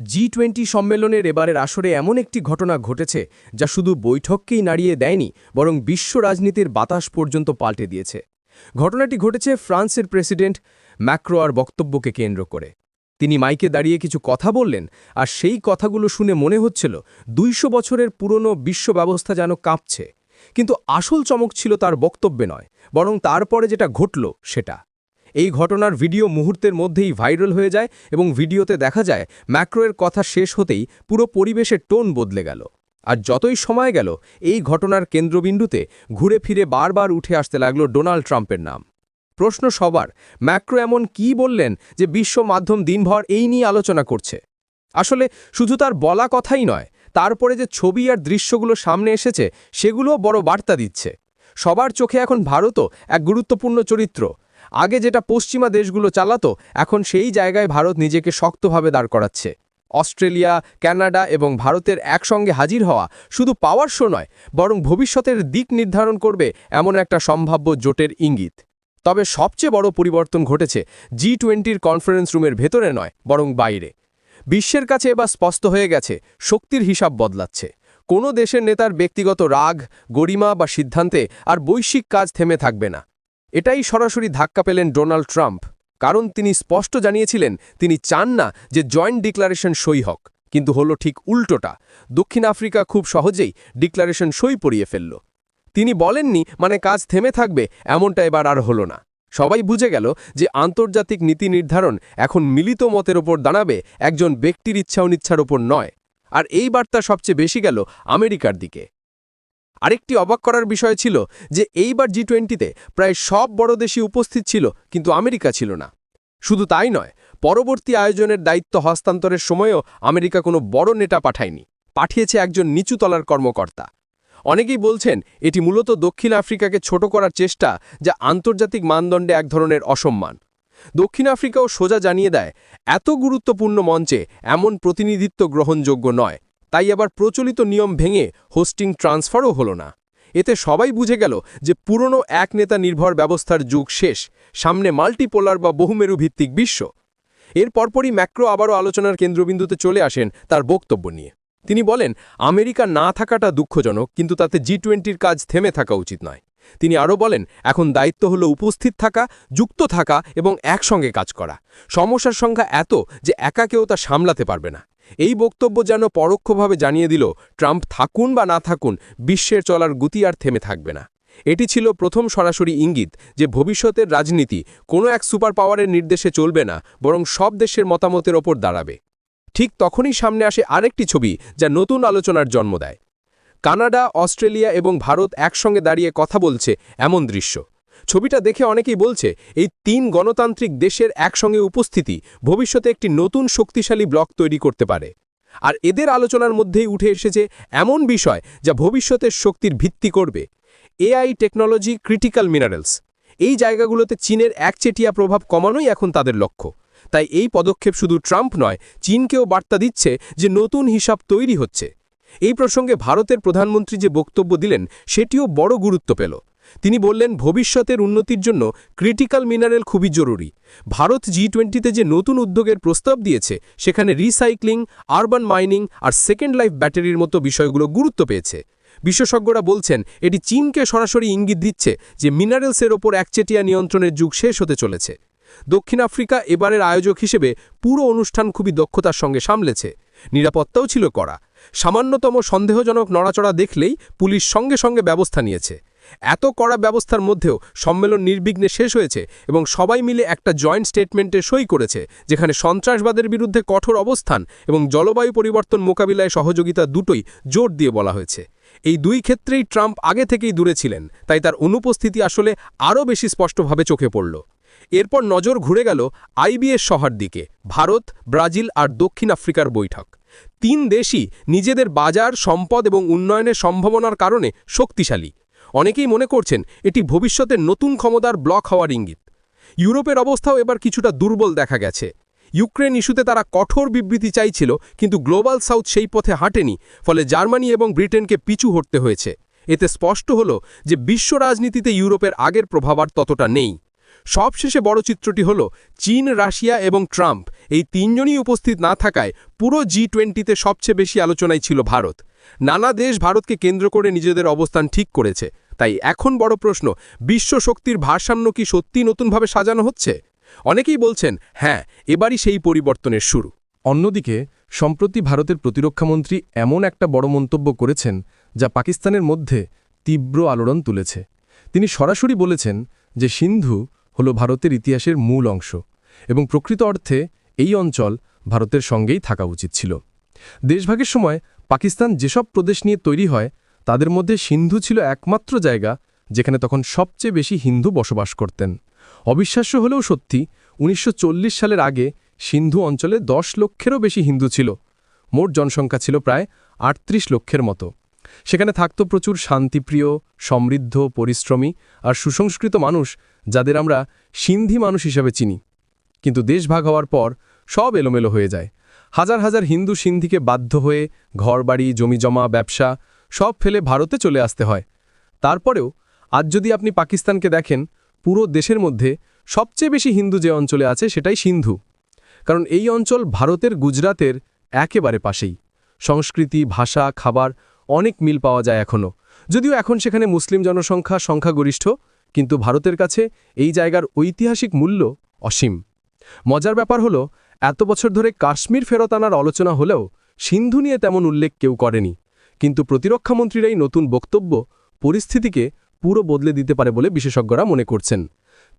জি twenty সম্মেলনের এবারের আসরে এমন একটি ঘটনা ঘটেছে যা শুধু বৈঠককেই নাড়িয়ে দেয়নি, বরং বিশ্ব রাজনীতির বাতাস পর্যন্ত পাল্টে দিয়েছে। ঘটনাটি ঘটেছে ফ্রান্সের প্রেসিডেন্ট ম্যাক্রোয়ার বক্তব্যকে কেন্দ্র করে। তিনি মাইকে দাঁড়িয়ে কিছু কথা বললেন, আর সেই কথাগুলো শুনে মনে হচ্ছিল দুইশো বছরের পুরনো বিশ্ব ব্যবস্থা যেন কাঁপছে। কিন্তু আসল চমক ছিল তার বক্তব্যে নয়, বরং তারপরে যেটা ঘটল সেটা। এই ঘটনার ভিডিও মুহূর্তের মধ্যেই ভাইরাল হয়ে যায় এবং ভিডিওতে দেখা যায় ম্যাক্রোয়ের কথা শেষ হতেই পুরো পরিবেশের টোন বদলে গেল। আর যতই সময় গেল, এই ঘটনার কেন্দ্রবিন্দুতে ঘুরে ফিরে বারবার উঠে আসতে লাগল ডোনাল্ড ট্রাম্পের নাম। প্রশ্ন সবার, ম্যাক্রো এমন কি বললেন যে বিশ্ব মাধ্যম দিনভর এই নিয়ে আলোচনা করছে? আসলে শুধু তার বলা কথাই নয়, তারপরে যে ছবি আর দৃশ্যগুলো সামনে এসেছে, সেগুলোও বড় বার্তা দিচ্ছে। সবার চোখে এখন ভারতও এক গুরুত্বপূর্ণ চরিত্র আগে যেটা পশ্চিমা দেশগুলো চালাতো, এখন সেই জায়গায় ভারত নিজেকে শক্তভাবে দাঁড় করাচ্ছে। অস্ট্রেলিয়া কানাডা এবং ভারতের একসঙ্গে হাজির হওয়া শুধু পাওয়ার শো নয়, বরং ভবিষ্যতের দিক নির্ধারণ করবে এমন একটা সম্ভাব্য জোটের ইঙ্গিত। তবে সবচেয়ে বড় পরিবর্তন ঘটেছে জি টোয়েন্টির কনফারেন্স রুমের ভেতরে নয়, বরং বাইরে। বিশ্বের কাছে এবার স্পষ্ট হয়ে গেছে, শক্তির হিসাব বদলাচ্ছে। কোনো দেশের নেতার ব্যক্তিগত রাগ, গরিমা বা সিদ্ধান্তে আর বৈশ্বিক কাজ থেমে থাকবে না। এটাই সরাসরি ধাক্কা পেলেন ডোনাল্ড ট্রাম্প। কারণ তিনি স্পষ্ট জানিয়েছিলেন, তিনি চান না যে জয়েন্ট ডিক্লারেশন সই হক। কিন্তু হলো ঠিক উল্টোটা। দক্ষিণ আফ্রিকা খুব সহজেই ডিক্লারেশন সই পড়িয়ে ফেলল। তিনি বলেননি মানে কাজ থেমে থাকবে, এমনটা এবার আর হলো না। সবাই বুঝে গেল যে আন্তর্জাতিক নীতি নির্ধারণ এখন মিলিত মতের ওপর দাঁড়াবে, একজন ব্যক্তির ইচ্ছা অনিচ্ছার ওপর নয়। আর এই বার্তা সবচেয়ে বেশি গেল আমেরিকার দিকে। আরেকটি অবাক করার বিষয় ছিল যে এইবার জি টোয়েন্টিতে প্রায় সব বড় দেশই উপস্থিত ছিল, কিন্তু আমেরিকা ছিল না। শুধু তাই নয়, পরবর্তী আয়োজনের দায়িত্ব হস্তান্তরের সময়ও আমেরিকা কোনো বড় নেতা পাঠায়নি, পাঠিয়েছে একজন নিচুতলার কর্মকর্তা। অনেকেই বলছেন এটি মূলত দক্ষিণ আফ্রিকাকে ছোট করার চেষ্টা যা আন্তর্জাতিক মানদণ্ডে এক ধরনের অসম্মান। দক্ষিণ আফ্রিকাও সোজা জানিয়ে দেয়, এত গুরুত্বপূর্ণ মঞ্চে এমন প্রতিনিধিত্ব গ্রহণযোগ্য নয়। তাই আবার প্রচলিত নিয়ম ভেঙে হোস্টিং ট্রান্সফারও হলো না। এতে সবাই বুঝে গেল যে পুরনো এক নেতা নির্ভর ব্যবস্থার যুগ শেষ, সামনে মাল্টিপোলার বা বহুমেরু ভিত্তিক বিশ্ব। এর পরপরই ম্যাক্রো আবারও আলোচনার কেন্দ্রবিন্দুতে চলে আসেন তার বক্তব্য নিয়ে। তিনি বলেন, আমেরিকা না থাকাটা দুঃখজনক, কিন্তু তাতে জি টোয়েন্টির কাজ থেমে থাকা উচিত নয়। তিনি আরও বলেন, এখন দায়িত্ব হলো উপস্থিত থাকা, যুক্ত থাকা এবং একসঙ্গে কাজ করা। সমস্যার সংখ্যা এত যে একা কেউ তা সামলাতে পারবে না। এই বক্তব্য যেন পরোক্ষভাবে জানিয়ে দিল, ট্রাম্প থাকুন বা না থাকুন, বিশ্বের চলার গতি আর থেমে থাকবে না। এটি ছিল প্রথম সরাসরি ইঙ্গিত যে ভবিষ্যতের রাজনীতি কোনো এক সুপার পাওয়ারের নির্দেশে চলবে না, বরং সব দেশের মতামতের ওপর দাঁড়াবে। ঠিক তখনই সামনে আসে আরেকটি ছবি যা নতুন আলোচনার জন্ম দেয়। কানাডা, অস্ট্রেলিয়া এবং ভারত একসঙ্গে দাঁড়িয়ে কথা বলছে এমন দৃশ্য। ছবিটা দেখে অনেকেই বলছে, এই তিন গণতান্ত্রিক দেশের একসঙ্গে উপস্থিতি ভবিষ্যতে একটি নতুন শক্তিশালী ব্লক তৈরি করতে পারে। আর এদের আলোচনার মধ্যেই উঠে এসেছে এমন বিষয় যা ভবিষ্যতের শক্তির ভিত্তি করবে। AI technology, critical minerals. এই জায়গাগুলোতে চীনের একচেটিয়া প্রভাব কমানোই এখন তাদের লক্ষ্য। তাই এই পদক্ষেপ শুধু ট্রাম্প নয়, চীনকেও বার্তা দিচ্ছে যে নতুন হিসাব তৈরি হচ্ছে। এই প্রসঙ্গে ভারতের প্রধানমন্ত্রী যে বক্তব্য দিলেন, সেটিও বড় গুরুত্ব পেল। তিনি বললেন, ভবিষ্যতের উন্নতির জন্য ক্রিটিক্যাল মিনারেল খুবই জরুরি। ভারত জি টোয়েন্টিতে যে নতুন উদ্যোগের প্রস্তাব দিয়েছে, সেখানে রিসাইক্লিং, আরবান মাইনিং আর সেকেন্ড লাইফ ব্যাটারির মতো বিষয়গুলো গুরুত্ব পেয়েছে। বিশেষজ্ঞরা বলছেন, এটি চীনকে সরাসরি ইঙ্গিত দিচ্ছে যে মিনারেলসের ওপর একচেটিয়া নিয়ন্ত্রণের যুগ শেষ হতে চলেছে। দক্ষিণ আফ্রিকা এবারের আয়োজক হিসেবে পুরো অনুষ্ঠান খুবই দক্ষতার সঙ্গে সামলেছে। নিরাপত্তাও ছিল করা সামান্যতম সন্দেহজনক নড়াচড়া দেখলেই পুলিশ সঙ্গে সঙ্গে ব্যবস্থা নিয়েছে। এত কড়া ব্যবস্থার মধ্যেও সম্মেলন নির্বিঘ্নে শেষ হয়েছে এবং সবাই মিলে একটা জয়েন্ট স্টেটমেন্টে সই করেছে, যেখানে সন্ত্রাসবাদের বিরুদ্ধে কঠোর অবস্থান এবং জলবায়ু পরিবর্তন মোকাবিলায় সহযোগিতা দুটোই জোর দিয়ে বলা হয়েছে। এই দুই ক্ষেত্রেই ট্রাম্প আগে থেকেই দূরে ছিলেন, তাই তার অনুপস্থিতি আসলে আরও বেশি স্পষ্টভাবে চোখে পড়ল। এরপর নজর ঘুরে গেল আইবিএস শহর দিকে, ভারত, ব্রাজিল আর দক্ষিণ আফ্রিকার বৈঠক। তিন দেশই নিজেদের বাজার, সম্পদ এবং উন্নয়নের সম্ভাবনার কারণে শক্তিশালী। অনেকেই মনে করছেন এটি ভবিষ্যতের নতুন ক্ষমতার ব্লক হওয়ার ইঙ্গিত। ইউরোপের অবস্থাও এবার কিছুটা দুর্বল দেখা গেছে। ইউক্রেন ইস্যুতে তারা কঠোর বিবৃতি চাইছিল, কিন্তু গ্লোবাল সাউথ সেই পথে হাঁটেনি, ফলে জার্মানি এবং ব্রিটেনকে পিছু হটতে হয়েছে। এতে স্পষ্ট হল যে বিশ্ব রাজনীতিতে ইউরোপের আগের প্রভাব আর ততটা নেই। সবশেষে বড় চিত্রটি হল চীন, রাশিয়া এবং ট্রাম্প। এই তিনজনই উপস্থিত না থাকায় পুরো জি টোয়েন্টিতে সবচেয়ে বেশি আলোচনায় ছিল ভারত। নানা দেশ ভারতকে কেন্দ্র করে নিজেদের অবস্থান ঠিক করেছে। তাই এখন বড় প্রশ্ন, বিশ্ব শক্তির ভারসাম্য কি সত্যি নতুনভাবে সাজানো হচ্ছে? অনেকেই বলছেন হ্যাঁ এবারই সেই পরিবর্তনের শুরু। অন্যদিকে, সম্প্রতি ভারতের প্রতিরক্ষামন্ত্রী এমন একটা বড় মন্তব্য করেছেন, যা পাকিস্তানের মধ্যে তীব্র আলোড়ন তুলেছে। তিনি সরাসরি বলেছেন যে সিন্ধু হল ভারতের ইতিহাসের মূল অংশ এবং প্রকৃত অর্থে এই অঞ্চল ভারতের সঙ্গেই থাকা উচিত ছিল। দেশভাগের সময় পাকিস্তান যেসব প্রদেশ নিয়ে তৈরি হয়, তাদের মধ্যে সিন্ধু ছিল একমাত্র জায়গা যেখানে তখন সবচেয়ে বেশি হিন্দু বসবাস করতেন। অবিশ্বাস্য হলেও সত্যি, উনিশশো চল্লিশ সালের আগে সিন্ধু অঞ্চলে দশ লক্ষেরও বেশি হিন্দু ছিল। মোট জনসংখ্যা ছিল প্রায় আটত্রিশ লক্ষের মতো। সেখানে থাকত প্রচুর শান্তিপ্রিয়, সমৃদ্ধ, পরিশ্রমী আর সুসংস্কৃত মানুষ যাদের আমরা সিন্ধি মানুষ হিসাবে চিনি। কিন্তু দেশ ভাগ হওয়ার পর সব এলোমেলো হয়ে যায়। হাজার হাজার হিন্দু সিন্ধিকে বাধ্য হয়ে ঘরবাড়ি, জমিজমা, ব্যবসা সব ফেলে ভারতে চলে আসতে হয়। তারপরেও আজ যদি আপনি পাকিস্তানকে দেখেন, পুরো দেশের মধ্যে সবচেয়ে বেশি হিন্দু যে অঞ্চলে আছে সেটাই সিন্ধু। কারণ এই অঞ্চল ভারতের গুজরাতের একেবারে পাশেই। সংস্কৃতি, ভাষা, খাবার অনেক মিল পাওয়া যায় এখনও। যদিও এখন সেখানে মুসলিম জনসংখ্যা সংখ্যাগরিষ্ঠ, কিন্তু ভারতের কাছে এই জায়গার ঐতিহাসিক মূল্য অসীম। মজার ব্যাপার হলো এত বছর ধরে কাশ্মীর ফেরত আনার আলোচনা হলেও সিন্ধু নিয়ে তেমন উল্লেখ কেউ করেনি। কিন্তু প্রতিরক্ষামন্ত্রীর এই নতুন বক্তব্য পরিস্থিতিকে পুরো বদলে দিতে পারে বলে বিশেষজ্ঞরা মনে করছেন।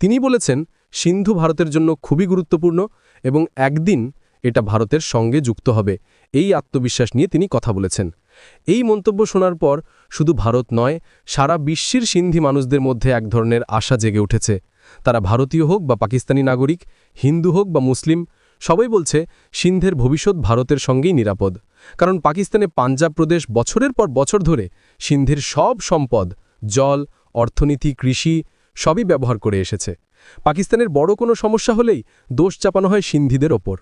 তিনি বলেছেন, সিন্ধু ভারতের জন্য খুবই গুরুত্বপূর্ণ এবং একদিন এটা ভারতের সঙ্গে যুক্ত হবে, এই আত্মবিশ্বাস নিয়ে তিনি কথা বলেছেন। এই মন্তব্য শোনার পর শুধু ভারত নয়, সারা বিশ্বের সিন্ধি মানুষদের মধ্যে এক ধরনের আশা জেগে উঠেছে। তারা ভারতীয় হোক বা পাকিস্তানি নাগরিক, হিন্দু হোক বা মুসলিম সবাই বলছে, সিন্ধের ভবিষ্যৎ ভারতের সঙ্গেই নিরাপদ। কারণ পাকিস্তানে পাঞ্জাব প্রদেশ বছরের পর বছর ধরে সিন্ধের সব সম্পদ, জল, অর্থনীতি, কৃষি, সবই ব্যবহার করে এসেছে। পাকিস্তানের বড় কোনো সমস্যা হলেই দোষ চাপানো হয় সিন্ধিদের ওপর।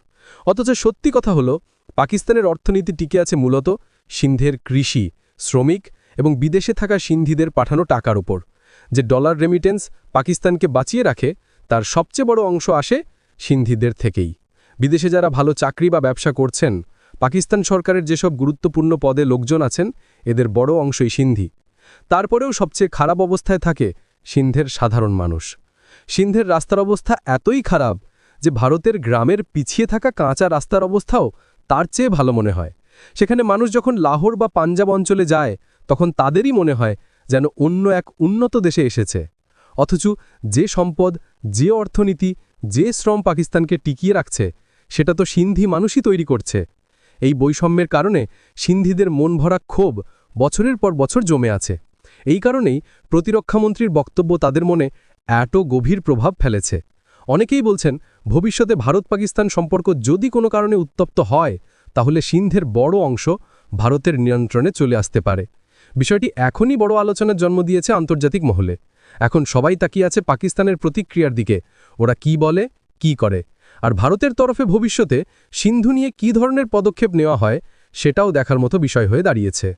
অথচ সত্যি কথা হলো, পাকিস্তানের অর্থনীতি টিকে আছে মূলত সিন্ধের কৃষি, শ্রমিক এবং বিদেশে থাকা সিন্ধিদের পাঠানো টাকার ওপর। যে ডলার রেমিটেন্স পাকিস্তানকে বাঁচিয়ে রাখে, তার সবচেয়ে বড় অংশ আসে সিন্ধিদের থেকেই। বিদেশে যারা ভালো চাকরি বা ব্যবসা করছেন, পাকিস্তান সরকারের যেসব গুরুত্বপূর্ণ পদে লোকজন আছেন, এদের বড় অংশই সিন্ধি। তারপরেও সবচেয়ে খারাপ অবস্থায় থাকে সিন্ধের সাধারণ মানুষ। সিন্ধের রাস্তার অবস্থা এতই খারাপ যে ভারতের গ্রামের পিছিয়ে থাকা কাঁচা রাস্তার অবস্থাও তার চেয়ে ভালো মনে হয়। সেখানে মানুষ যখন লাহোর বা পাঞ্জাব অঞ্চলে যায়, তখন তাদেরই মনে হয় যেন অন্য এক উন্নত দেশে এসেছে। অথচ যে সম্পদ, যে অর্থনীতি, যে শ্রম পাকিস্তানকে টিকিয়ে রাখছে সেটা তো সিন্ধি মানুষই তৈরি করছে। এই বৈষম্যের কারণে সিন্ধিদের মন ভরা ক্ষোভ বছরের পর বছর জমে আছে। এই কারণেই প্রতিরক্ষামন্ত্রীর বক্তব্য তাদের মনে এত গভীর প্রভাব ফেলেছে। অনেকেই বলছেন, ভবিষ্যতে ভারত পাকিস্তান সম্পর্ক যদি কোনো কারণে উত্তপ্ত হয়, তাহলে সিন্ধের বড় অংশ ভারতের নিয়ন্ত্রণে চলে আসতে পারে। বিষয়টি এখনই বড় আলোচনার জন্ম দিয়েছে আন্তর্জাতিক মহলে। এখন সবাই তাকিয়ে আছে পাকিস্তানের প্রতিক্রিয়ার দিকে। ওরা কি বলে, কি করে? আর ভারতের তরফে ভবিষ্যতে সিন্ধু নিয়ে কী ধরনের পদক্ষেপ নেওয়া হয়, সেটাও দেখার মতো বিষয় হয়ে দাঁড়িয়েছে।